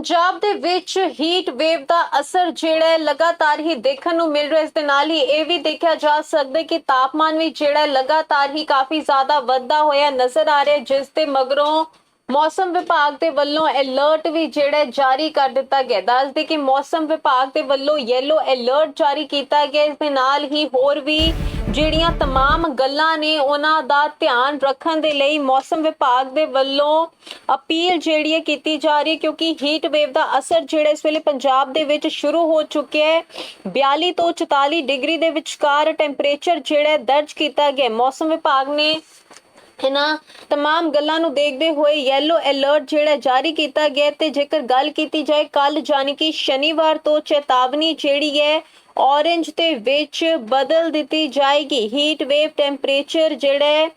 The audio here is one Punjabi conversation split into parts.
ਪੰਜਾਬ ਦੇ ਵਿੱਚ ਹੀਟ ਵੇਵ ਦਾ ਅਸਰ ਜਿਹੜਾ ਹੈ ਲਗਾਤਾਰ ਹੀ ਦੇਖਣ ਨੂੰ ਮਿਲ ਰਿਹਾ ਇਸ ਦੇ ਨਾਲ ਹੀ ਇਹ ਵੀ ਦੇਖਿਆ ਜਾ ਸਕਦਾ ਹੈ ਕਿ ਤਾਪਮਾਨ ਵੀ ਜਿਹੜਾ ਲਗਾਤਾਰ ਹੀ ਕਾਫੀ ਜ਼ਿਆਦਾ ਵਧਦਾ ਹੋਇਆ ਨਜ਼ਰ ਆ ਰਿਹਾ ਜਿਸ ਦੇ ਮਗਰੋਂ ਮੌਸਮ ਵਿਭਾਗ ਦੇ ਵੱਲੋਂ ਅਲਰਟ ਵੀ ਜਿਹੜਾ ਹੈ ਜਾਰੀ ਕਰ ਦਿੱਤਾ ਗਿਆ ਦੱਸਦੇ ਕਿ ਮੌਸਮ ਵਿਭਾਗ ਦੇ ਵੱਲੋਂ ਯੈਲੋ ਅਲਰਟ ਜਾਰੀ ਕੀਤਾ ਗਿਆ ਇਸ ਦੇ ਨਾਲ ਹੀ ਹੋਰ ਵੀ ਜਿਹੜੀਆਂ तमाम ਗੱਲਾਂ ਨੇ ਉਹਨਾਂ ਦਾ ਧਿਆਨ ਰੱਖਣ ਦੇ ਲਈ ਮੌਸਮ ਵਿਭਾਗ ਦੇ ਵੱਲੋਂ ਅਪੀਲ ਜਿਹੜੀ ਹੈ ਕੀਤੀ ਜਾ ਰਹੀ ਹੈ ਕਿਉਂਕਿ ਹੀਟ ਵੇਵ ਦਾ ਅਸਰ ਜਿਹੜਾ ਇਸ ਵੇਲੇ ਪੰਜਾਬ ਦੇ ਵਿੱਚ ਸ਼ੁਰੂ ਹੋ ਚੁੱਕਿਆ ਹੈ 42 ਤੋਂ 44 ਡਿਗਰੀ ਦੇ ਵਿਚਕਾਰ ਟੈਂਪਰੇਚਰ ਜਿਹੜਾ ਹੈ ਦਰਜ ਕੀਤਾ ਗਿਆ ਹੈ। ਮੌਸਮ ਵਿਭਾਗ ਨੇ ਇਹਨਾਂ तमाम ਗੱਲਾਂ ਨੂੰ ਦੇਖਦੇ ਹੋਏ ਯੈਲੋ ਅਲਰਟ ਜਿਹੜਾ ਜਾਰੀ ਕੀਤਾ ਗਿਆ ਹੈ ਤੇ ਜੇਕਰ ਗੱਲ ਕੀਤੀ ਜਾਏ ਕੱਲ ਜਾਨੀ ਕਿ ਸ਼ਨੀਵਾਰ ਤੋਂ ਚੇਤਾਵਨੀ ਜਿਹੜੀ ਹੈ ਔਰੇਂਜ ਤੇ ਵਿੱਚ ਬਦਲ ਦਿੱਤੀ ਜਾਏਗੀ ਹੀਟ ਵੇਵ ਟੈਂਪਰੇਚਰ ਜਿਹੜਾ ਹੈ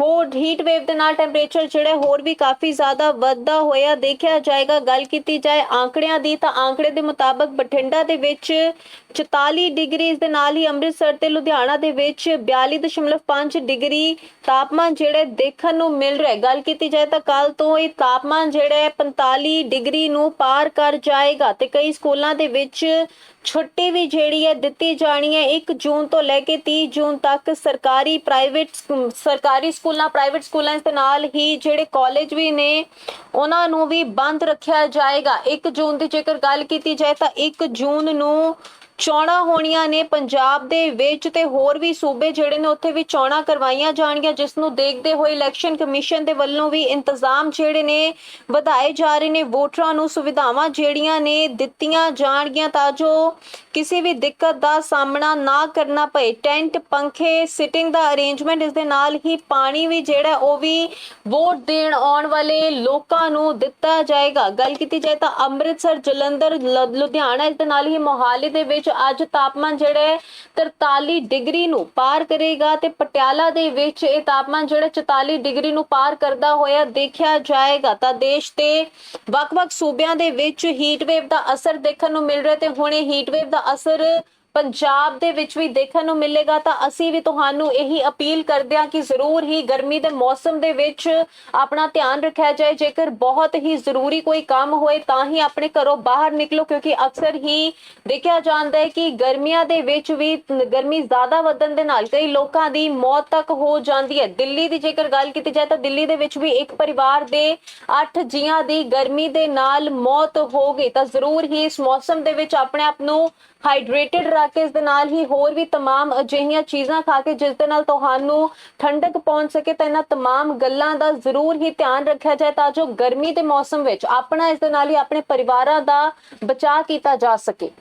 ਹੋਰ ਹੀਟ ਵੇਵ ਦੇ ਨਾਲ ਟੈਂਪਰੇਚਰ ਜਿਹੜਾ ਹੋਰ ਵੀ ਕਾਫੀ ਜ਼ਿਆਦਾ ਵੱਧਦਾ ਹੋਇਆ ਦੇਖਿਆ ਜਾਏਗਾ। ਗੱਲ ਕੀਤੀ ਜਾਏ ਆંકੜਿਆਂ ਦੀ ਤਾਂ ਆંકੜੇ ਦੇ ਮੁਤਾਬਕ ਬਠਿੰਡਾ ਦੇ ਵਿੱਚ 44 ਡਿਗਰੀ ਦੇ ਨਾਲ ਹੀ ਅੰਮ੍ਰਿਤਸਰ ਤੇ ਲੁਧਿਆਣਾ ਦੇ ਵਿੱਚ 42.5 ਡਿਗਰੀ ਤਾਪਮਾਨ ਜਿਹੜਾ ਦੇਖਣ ਨੂੰ ਮਿਲ ਰਿਹਾ ਗੱਲ ਕੀਤੀ ਜਾਏ ਤਾਂ ਕੱਲ ਤੋਂ ਇਹ ਤਾਪਮਾਨ ਜਿਹੜਾ ਹੈ 45 ਡਿਗਰੀ ਨੂੰ ਪਾਰ ਕਰ ਜਾਏਗਾ ਤੇ ਕਈ ਸਕੂਲਾਂ ਦੇ ਵਿੱਚ ਛੁੱਟੀ ਵੀ ਜਿਹੜੀ ਹੈ ਦਿੱਤੀ ਜਾਣੀ ਹੈ। 1 ਜੂਨ ਤੋਂ ਲੈ ਕੇ 30 ਜੂਨ ਤੱਕ ਸਰਕਾਰੀ ਪ੍ਰਾਈਵੇਟ ਸਰਕਾਰੀ ਸਕੂਲਾਂ ਪ੍ਰਾਈਵੇਟ ਸਕੂਲਾਂ ਦੇ ਨਾਲ ਹੀ ਜਿਹੜੇ ਕਾਲਜ ਵੀ ਨੇ, ਉਹਨਾਂ ਨੂੰ ਵੀ ਬੰਦ ਰੱਖਿਆ ਜਾਏਗਾ। 1 ਜੂਨ ਦੀ ਜੇਕਰ ਗੱਲ ਕੀਤੀ ਜਾਏ ਤਾਂ 1 ਜੂਨ ਨੂੰ ਚੋਣਾਂ ਹੋਣੀਆਂ ਨੇ ਪੰਜਾਬ ਦੇ ਵਿੱਚ ਤੇ ਹੋਰ ਵੀ ਸੂਬੇ ਜਿਹੜੇ ਨੇ ਉੱਥੇ ਵੀ ਚੋਣਾਂ ਕਰਵਾਈਆਂ ਜਾਣਗੀਆਂ, ਜਿਸ ਨੂੰ ਦੇਖਦੇ ਹੋਏ ਇਲੈਕਸ਼ਨ ਕਮਿਸ਼ਨ ਦੇ ਵੱਲੋਂ ਵੀ ਇੰਤਜ਼ਾਮ ਜਿਹੜੇ ਨੇ ਵਧਾਏ ਜਾ ਰਹੇ ਨੇ। ਵੋਟਰਾਂ ਨੂੰ ਸੁਵਿਧਾਵਾਂ ਜਿਹੜੀਆਂ ਨੇ ਦਿੱਤੀਆਂ ਜਾਣਗੀਆਂ ਤਾਂ ਜੋ ਕਿਸੇ ਵੀ ਦਿੱਕਤ ਦਾ ਸਾਹਮਣਾ ਨਾ ਕਰਨਾ ਪਏ। ਟੈਂਟ, ਪੰਖੇ, ਸਿਟਿੰਗ ਦਾ ਅਰੇਂਜਮੈਂਟ, ਇਸ ਦੇ ਨਾਲ ਹੀ ਪਾਣੀ ਵੀ ਜਿਹੜਾ ਉਹ ਵੀ ਵੋਟ ਦੇਣ ਆਉਣ ਵਾਲੇ ਲੋਕਾਂ ਨੂੰ ਦਿੱਤਾ ਜਾਏਗਾ। ਗੱਲ ਕੀਤੀ ਜਾਏ ਤਾਂ ਅੰਮ੍ਰਿਤਸਰ, ਜਲੰਧਰ ਲੁਧਿਆਣਾ, ਇਸ ਦੇ ਨਾਲ ਹੀ ਮੋਹਾਲੀ ਦੇ ਵਿੱਚ ਅੱਜ ਤਾਪਮਾਨ ਜਿਹੜਾ ਹੈ 43 ਡਿਗਰੀ ਨੂੰ ਪਾਰ ਕਰੇਗਾ ਤੇ ਪਟਿਆਲਾ ਦੇ ਵਿੱਚ ਇਹ ਤਾਪਮਾਨ ਜਿਹੜਾ 44 ਡਿਗਰੀ ਨੂੰ ਪਾਰ ਕਰਦਾ ਹੋਇਆ ਦੇਖਿਆ ਜਾਏਗਾ। ਤਾਂ ਦੇਸ਼ ਦੇ ਵੱਖ-ਵੱਖ ਸੂਬਿਆਂ ਦੇ ਵਿੱਚ ਹੀਟ ਵੇਵ ਦਾ ਅਸਰ ਦੇਖਣ ਨੂੰ ਮਿਲ ਰਿਹਾ ਤੇ ਹੁਣ ਇਹ ਹੀਟ ਵੇਵ ਦਾ ਅਸਰ ਪੰਜਾਬ ਦੇ ਵਿੱਚ ਵੀ ਦੇਖਣ ਨੂੰ ਮਿਲੇਗਾ, ਤਾਂ ਅਸੀਂ ਵੀ ਤੁਹਾਨੂੰ ਇਹੀ ਅਪੀਲ ਕਰਦੇ ਹਾਂ ਕਿ ਜ਼ਰੂਰ ਹੀ ਗਰਮੀ ਦੇ ਮੌਸਮ ਦੇ ਵਿੱਚ ਆਪਣਾ ਧਿਆਨ ਰੱਖਿਆ ਜਾਏ। ਜੇਕਰ ਬਹੁਤ ਹੀ ਜ਼ਰੂਰੀ ਕੋਈ ਕੰਮ ਹੋਏ, ਤਾਂ ਹੀ ਆਪਣੇ ਘਰੋਂ ਬਾਹਰ ਨਿਕਲੋ, ਕਿਉਂਕਿ ਅਕਸਰ ਹੀ ਦੇਖਿਆ ਜਾਂਦਾ ਹੈ ਕਿ ਗਰਮੀਆਂ ਦੇ ਵਿੱਚ ਵੀ ਗਰਮੀ ਜ਼ਿਆਦਾ ਵਧਣ ਦੇ ਨਾਲ ਕਈ ਲੋਕਾਂ ਦੀ ਮੌਤ ਤੱਕ ਹੋ ਜਾਂਦੀ ਹੈ। ਦਿੱਲੀ ਦੀ ਜੇਕਰ ਗੱਲ ਕੀਤੀ ਜਾਏ, ਤਾਂ ਦਿੱਲੀ ਦੇ ਵਿੱਚ ਵੀ ਇੱਕ ਪਰਿਵਾਰ ਦੇ 8 ਜੀਆਂ ਦੀ ਗਰਮੀ ਦੇ ਨਾਲ ਮੌਤ ਹੋ ਗਈ। ਤਾਂ ਜ਼ਰੂਰ ਹੀ ਇਸ ਮੌਸਮ ਦੇ ਵਿੱਚ ਆਪਣੇ ਆਪ ਨੂੰ ਹਾਈਡਰੇਟਡ ਰੱਖ ਕੇ ਇਸ ਦੇ ਨਾਲ ਹੀ ਹੋਰ ਵੀ तमाम ਅਜਿਹੀਆਂ ਚੀਜ਼ਾਂ ਖਾ ਕੇ ਜਿਸ ਦੇ ਨਾਲ ਤੁਹਾਨੂੰ ਠੰਡਕ ਪਹੁੰਚ ਸਕੇ ਤਾਂ ਇਹਨਾਂ तमाम ਗੱਲਾਂ ਦਾ ਜ਼ਰੂਰ ਹੀ ਧਿਆਨ ਰੱਖਿਆ ਜਾਏ ਤਾਂ ਜੋ ਗਰਮੀ ਦੇ ਮੌਸਮ ਵਿੱਚ ਆਪਣਾ ਇਸ ਦੇ ਨਾਲ ਹੀ ਆਪਣੇ ਪਰਿਵਾਰਾਂ ਦਾ ਬਚਾਅ ਕੀਤਾ ਜਾ ਸਕੇ